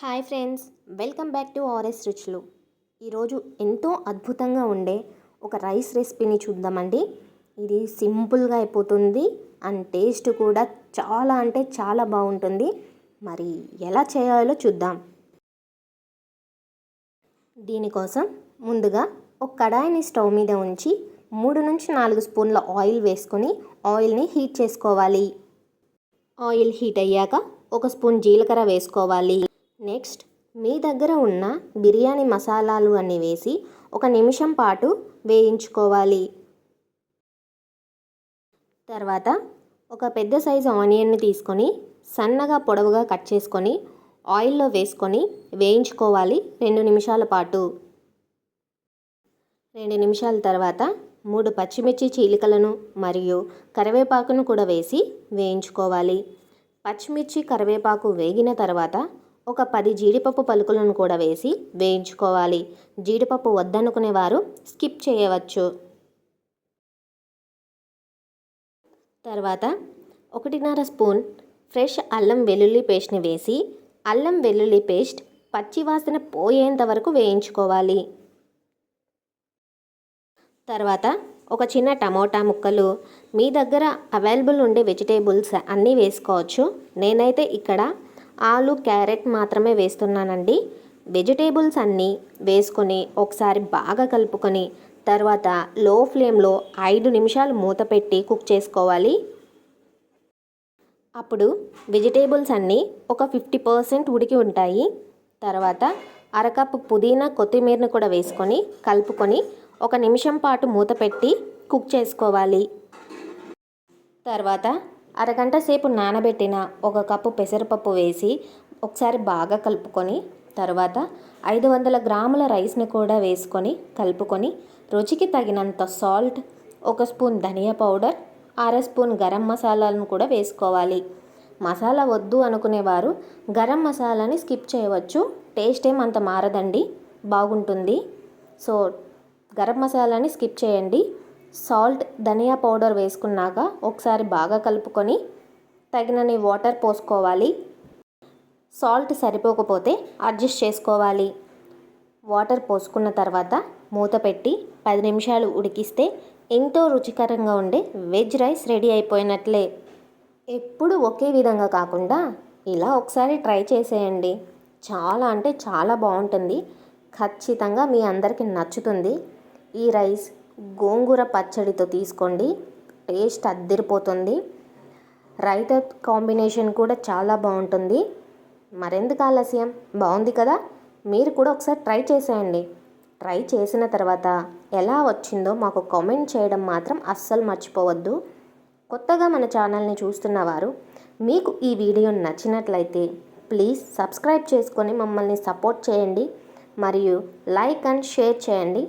Hi friends welcome back to RS Ruchulu. ఈరోజు ఎంతో అద్భుతంగా ఉండే ఒక రైస్ రెసిపీని చూద్దామండి. ఇది సింపుల్గా అయిపోతుంది అండ్ టేస్ట్ కూడా చాలా అంటే చాలా బాగుంటుంది. మరి ఎలా చేయాలో చూద్దాం. దీనికోసం ముందుగా ఒక కడాయిని స్టవ్ మీద ఉంచి మూడు నుంచి నాలుగు స్పూన్ల ఆయిల్ వేసుకొని ఆయిల్ని హీట్ చేసుకోవాలి. ఆయిల్ హీట్ అయ్యాక ఒక స్పూన్ జీలకర్ర వేసుకోవాలి. నెక్స్ట్ మీ దగ్గర ఉన్న బిర్యానీ మసాలాలు అన్నీ వేసి ఒక నిమిషం పాటు వేయించుకోవాలి. తర్వాత ఒక పెద్ద సైజు ఆనియన్ని తీసుకొని సన్నగా పొడవుగా కట్ చేసుకొని ఆయిల్లో వేసుకొని వేయించుకోవాలి రెండు నిమిషాల పాటు. రెండు నిమిషాల తర్వాత మూడు పచ్చిమిర్చి చీలికలను మరియు కరివేపాకును కూడా వేసి వేయించుకోవాలి. పచ్చిమిర్చి కరివేపాకు వేగిన తర్వాత ఒక పది జీడిపప్పు పలుకులను కూడా వేసి వేయించుకోవాలి. జీడిపప్పు వద్దనుకునేవారు స్కిప్ చేయవచ్చు. తర్వాత ఒకటిన్నర స్పూన్ ఫ్రెష్ అల్లం వెల్లుల్లి పేస్ట్ని వేసి అల్లం వెల్లుల్లి పేస్ట్ పచ్చివాసన పోయేంత వరకు వేయించుకోవాలి. తర్వాత ఒక చిన్న టమోటా ముక్కలు మీ దగ్గర అవైలబుల్ ఉండే వెజిటేబుల్స్ అన్నీ వేసుకోవచ్చు. నేనైతే ఇక్కడ ఆలు క్యారెట్ మాత్రమే వేస్తున్నానండి. వెజిటేబుల్స్ అన్నీ వేసుకొని ఒకసారి బాగా కలుపుకొని తర్వాత లో ఫ్లేమ్లో ఐదు నిమిషాలు మూత పెట్టి కుక్ చేసుకోవాలి. అప్పుడు వెజిటేబుల్స్ అన్నీ ఒక ఫిఫ్టీ పర్సెంట్ ఉడికి ఉంటాయి. తర్వాత అరకప్పు పుదీనా కొత్తిమీరను కూడా వేసుకొని కలుపుకొని ఒక నిమిషం పాటు మూత పెట్టి కుక్ చేసుకోవాలి. తర్వాత అరగంట సేపు నానబెట్టిన ఒక కప్పు పెసరపప్పు వేసి ఒకసారి బాగా కలుపుకొని తర్వాత ఐదు వందల గ్రాముల రైస్ని కూడా వేసుకొని కలుపుకొని రుచికి తగినంత సాల్ట్ ఒక స్పూన్ ధనియా పౌడర్ అర స్పూన్ గరం మసాలాలను కూడా వేసుకోవాలి. మసాలా వద్దు అనుకునేవారు గరం మసాలాని స్కిప్ చేయవచ్చు. టేస్ట్ ఏమంత మారదండి. బాగుంటుంది. సో గరం మసాలాని స్కిప్ చేయండి. సాల్ట్ ధనియా పౌడర్ వేసుకున్నాక ఒకసారి బాగా కలుపుకొని తగినన్ని వాటర్ పోసుకోవాలి. సాల్ట్ సరిపోకపోతే అడ్జస్ట్ చేసుకోవాలి. వాటర్ పోసుకున్న తర్వాత మూత పెట్టి పది నిమిషాలు ఉడికిస్తే ఎంతో రుచికరంగా ఉండే వెజ్ రైస్ రెడీ అయిపోయినట్లే. ఎప్పుడు ఒకే విధంగా కాకుండా ఇలా ఒకసారి ట్రై చేసేయండి. చాలా అంటే చాలా బాగుంటుంది. ఖచ్చితంగా మీ అందరికీ నచ్చుతుంది. ఈ రైస్ గోంగూర పచ్చడితో తీసుకోండి. టేస్ట్ అద్దరిపోతుంది. రైత కాంబినేషన్ కూడా చాలా బాగుంటుంది. మరెందుకు ఆలస్యం? బాగుంది కదా? మీరు కూడా ఒకసారి ట్రై చేసేయండి. ట్రై చేసిన తర్వాత ఎలా వచ్చిందో మాకు కామెంట్ చేయడం మాత్రం అస్సలు మర్చిపోవద్దు. కొత్తగా మన ఛానల్ని చూస్తున్నవారు మీకు ఈ వీడియో నచ్చినట్లయితే ప్లీజ్ సబ్స్క్రైబ్ చేసుకొని మమ్మల్ని సపోర్ట్ చేయండి. మరియు లైక్ అండ్ షేర్ చేయండి.